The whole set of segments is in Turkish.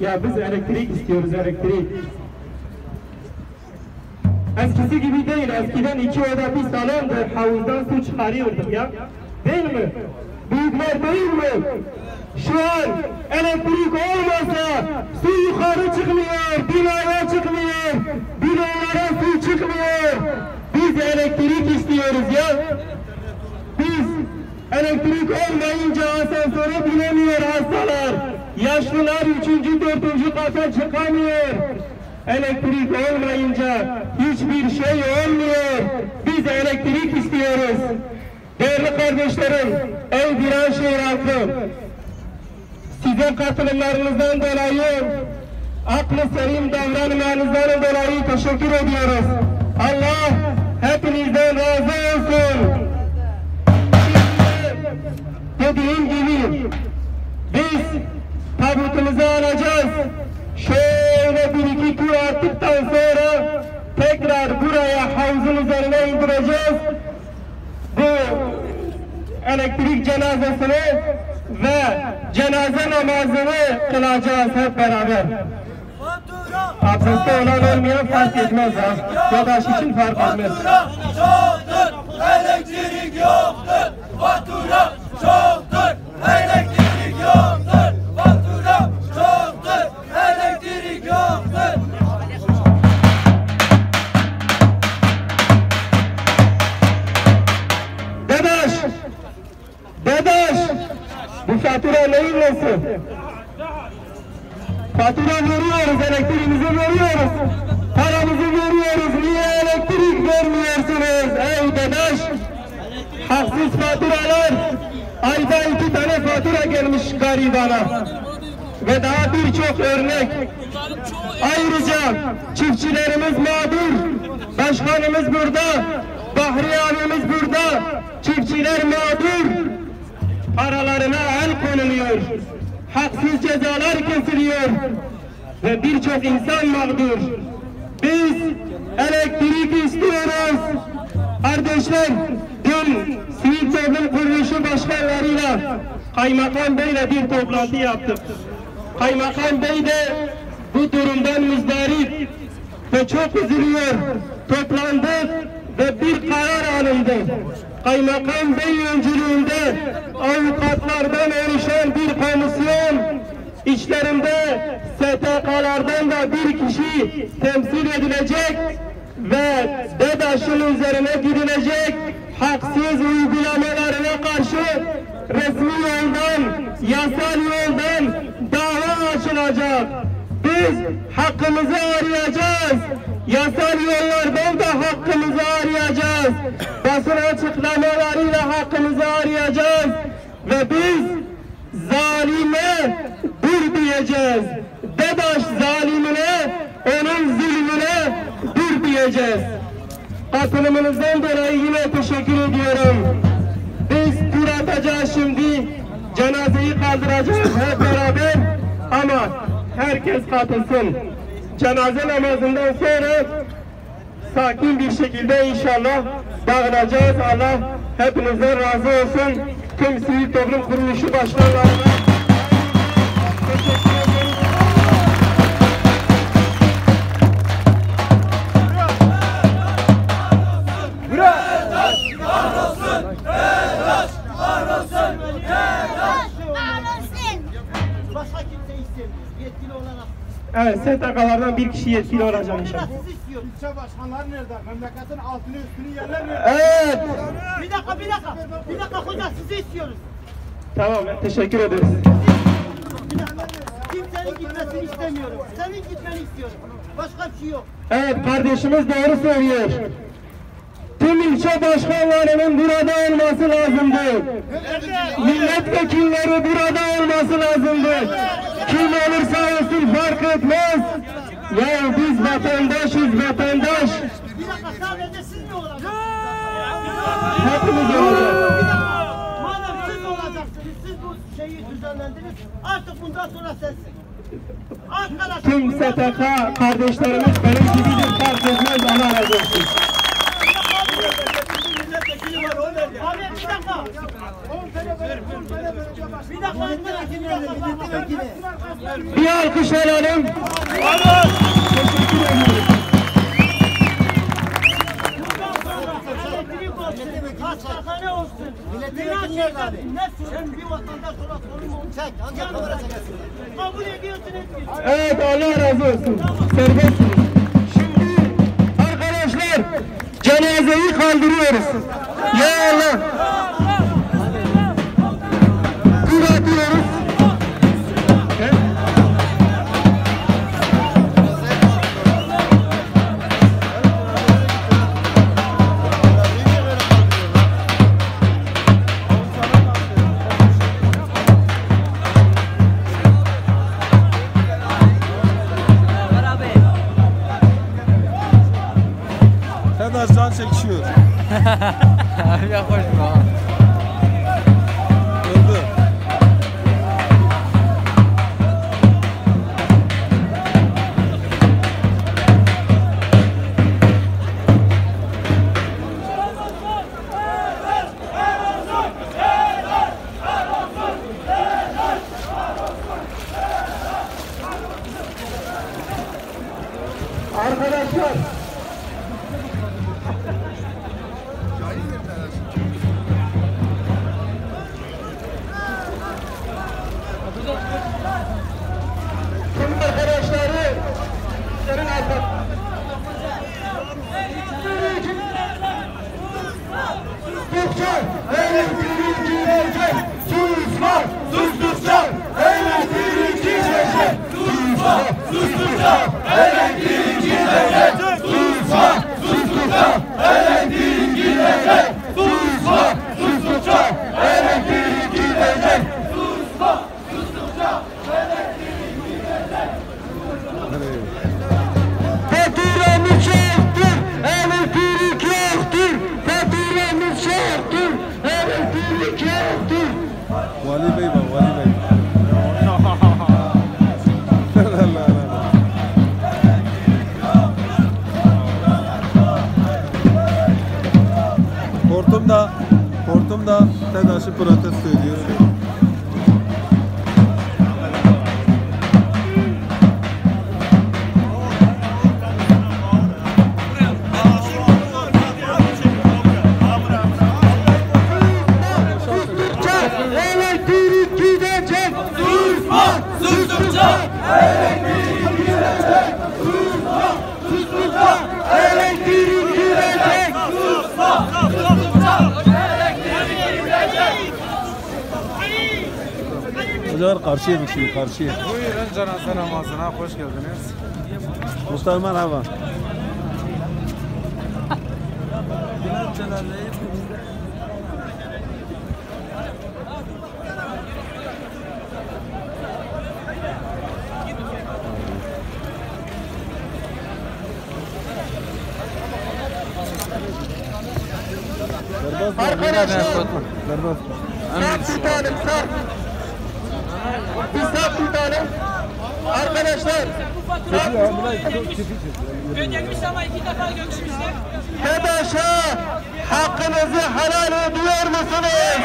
Ya biz elektrik istiyoruz elektrik. Eskisi gibi değil. Eskiden iki oda bir salondu. Havuzdan su çıkarıyorduk ya. Değil mi? Büyükler değil mi? Şu an elektrik olmasa su yukarı çıkmıyor, binaya çıkmıyor, binalara su çıkmıyor. Biz elektrik istiyoruz ya. Biz elektrik olmayınca hastalar. Yaşlılar üçüncü, dördüncü kata çıkamıyor. Elektrik olmayınca hiçbir şey olmuyor. Biz elektrik istiyoruz. Değerli kardeşlerim, ey Viranşehir halkı, sizin katılımlarınızdan dolayı, aklı selim davranmanızdan dolayı teşekkür ediyoruz. Allah hepinizden razı olsun. Dediğim gibi biz tabutumuzu alacağız. Şöyle bir iki tur attıktan sonra tekrar buraya havuzun üzerine indireceğiz. Bu elektrik cenazesini ve cenaze namazını kılacağız hep beraber. Abdestte olan olmayan fark etmez ha. Yadaş için fark etmez. Fatura çoktur, elektrik yoktur. Fatura çoktur, elektrik fatura neyin nesi? Fatura veriyoruz, elektriğimizi veriyoruz. Paramızı veriyoruz. Niye elektrik vermiyorsunuz ey dedaş? Haksız faturalar. Ayda iki tane fatura gelmiş garibana. Ve daha birçok örnek. Ayrıca çiftçilerimiz mağdur. Başkanımız burada. Bahri abimiz burada. Çiftçiler mağdur. Paralarına el konuluyor. Haksız cezalar kesiliyor. Ve birçok insan mağdur. Biz elektrik istiyoruz. Kardeşler, dün sivil toplum kuruluşu başkanlarıyla Kaymakam Bey'le bir toplantı yaptık. Kaymakam Bey de bu durumdan müzdarip ve çok üzülüyor. Toplandık ve bir karar alındı. Kaymakam Bey öncülüğünde avukatlardan oluşan bir komisyon içlerinde STK'lardan da bir kişi temsil edilecek ve DEDAŞ'ın üzerine gidilecek haksız uygulamalarına karşı resmi yoldan, yasal yoldan dava açılacak. Biz hakkımızı arayacağız. Yasal yollardan da hakkımızı arayacağız. Basın açıklamalarıyla hakkımızı arayacağız. Ve biz zalime dur diyeceğiz. Dedaş zalimine, onun zulmüne dur diyeceğiz. Katılımınızdan dolayı yine teşekkür ediyorum. Biz tur atacağız şimdi. Cenazeyi kaldıracağız hep beraber. Ama herkes katılsın. Cenaze namazından sonra sakin bir şekilde inşallah dağılacağız. Allah hepinizden razı olsun. Tüm sivil toplum kuruluşu başkanlarına teşekkür Evet, STK'lardan bir kişi yetkili olacağım Biraz inşallah. siz istiyoruz. İlçe başkanları nerede? Memleketin altını üstünü yerler nerede? Evet. Bir dakika, bir dakika. Bir dakika hoca sizi istiyoruz. Tamam, teşekkür ederiz. Bir dakika. Kimsenin gitmesini istemiyorum. Senin gitmeni istiyorum. Başka bir şey yok. Evet, kardeşimiz doğru söylüyor. Tüm ilçe başkanlarının burada olması lazımdı. Milletvekilleri burada olması lazımdı. Kim olursa olsun fark etmez. Ya biz vatandaşız, vatandaş. Bir dakika sadece siz mi olacaksınız? Hepimiz olacağız. Madem siz olacaksınız, siz bu şeyi düzenlendiniz. Artık bundan sonra sensin. Tüm STK kardeşlerimiz benim gibidir fark etmez. Allah razı olsun. Milletvekili var, o ne? Abi bir dakika. Bir dakika. Bir alkış alalım. Teşekkür ediyoruz. Elektrik olsun, hastane olsun, bina çeksin, ne bir vatandaş olarak sorun mu? Çek, ancak. Evet Allah razı olsun. Serbestsiniz. Şimdi arkadaşlar cenazeyi kaldırıyoruz. Karşıya bir şey karşıya. Buyurun cenaze namazına hoş geldiniz. Mustafa merhaba. Arkadaşlar Serbest. saf tutalım saf. Bir tutalım. Arkadaşlar saf Ödekmiş ama iki defa görüşmüşler. TEDAŞ'a hakkınızı helal ediyor musunuz?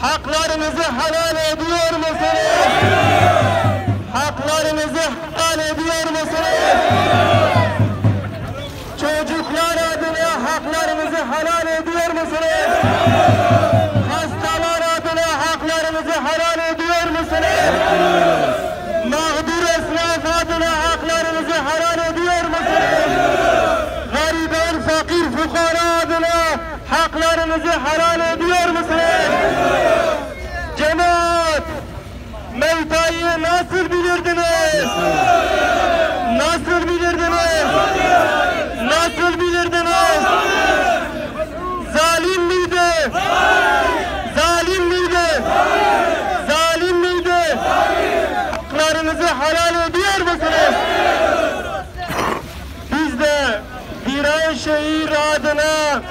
Haklarınızı helal ediyor musunuz? Haklarınızı helal ediyor musunuz? Çocuklar adına haklarınızı helal ediyor musunuz? Hastalar adına haklarınızı helal ediyor musunuz? Mağdur esnaf adına ediyor musunuz? Gariban, fakir, fukara adına haklarınızı ediyor musunuz? Cemaat, mevtayı nasıl bilirdiniz? Nasıl bilirdiniz? Nasıl bilirdiniz? Zalim miydi? Zalim miydi? Zalim miydi? Haklarınızı helal ediyor musunuz? Biz de Viranşehir adına,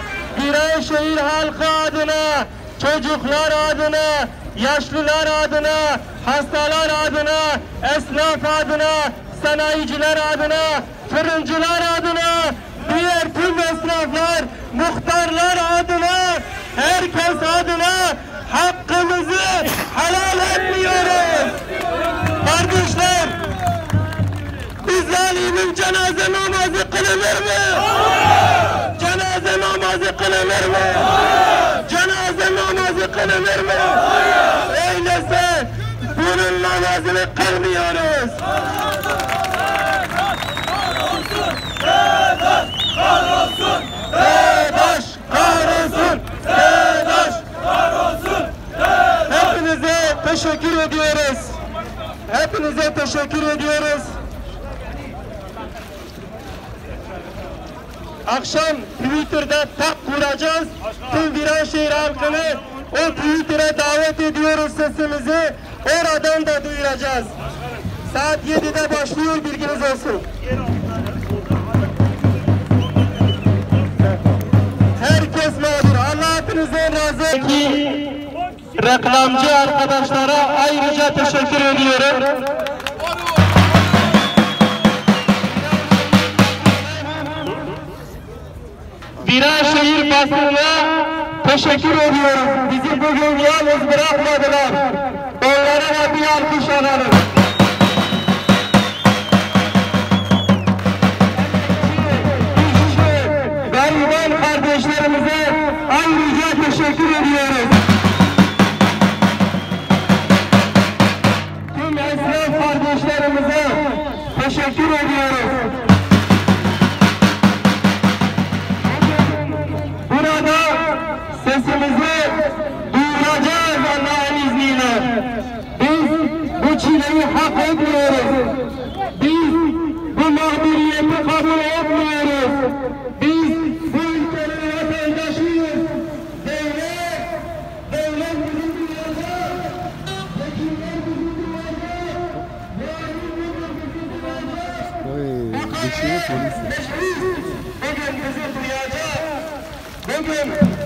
Viranşehir halkı adına, çocuklar adına, yaşlılar adına, hastalar adına, esnaf adına, sanayiciler adına, fırıncılar adına, diğer tüm esnaflar muhtarlar adına, herkes adına hakkımızı helal etmiyoruz. Cenaze namazı kılınır mı? Cenaze namazı kılınır mı? Cenaze namazı kılınır mı? Öyleyse bunun namazını kılmıyoruz. Sedaş kahrolsun! Sedaş kahrolsun! Hepinize teşekkür ediyoruz. Hepinize teşekkür ediyoruz. Akşam Twitter'da tak kuracağız. Tüm Viranşehir halkını o Twitter'a davet ediyoruz sesimizi. Oradan da duyuracağız. Saat 7'de başlıyor bilginiz olsun. Herkes mağdur. Allah hepinizden razı olsun. Reklamcı arkadaşlara ayrıca teşekkür ediyorum. Viranşehir basınına teşekkür ediyoruz. Bizi bugün yalnız bırakmadılar. Onlara da bir alkış alalım. Geçiyor polis. Bugün bizi duyacak. Bugün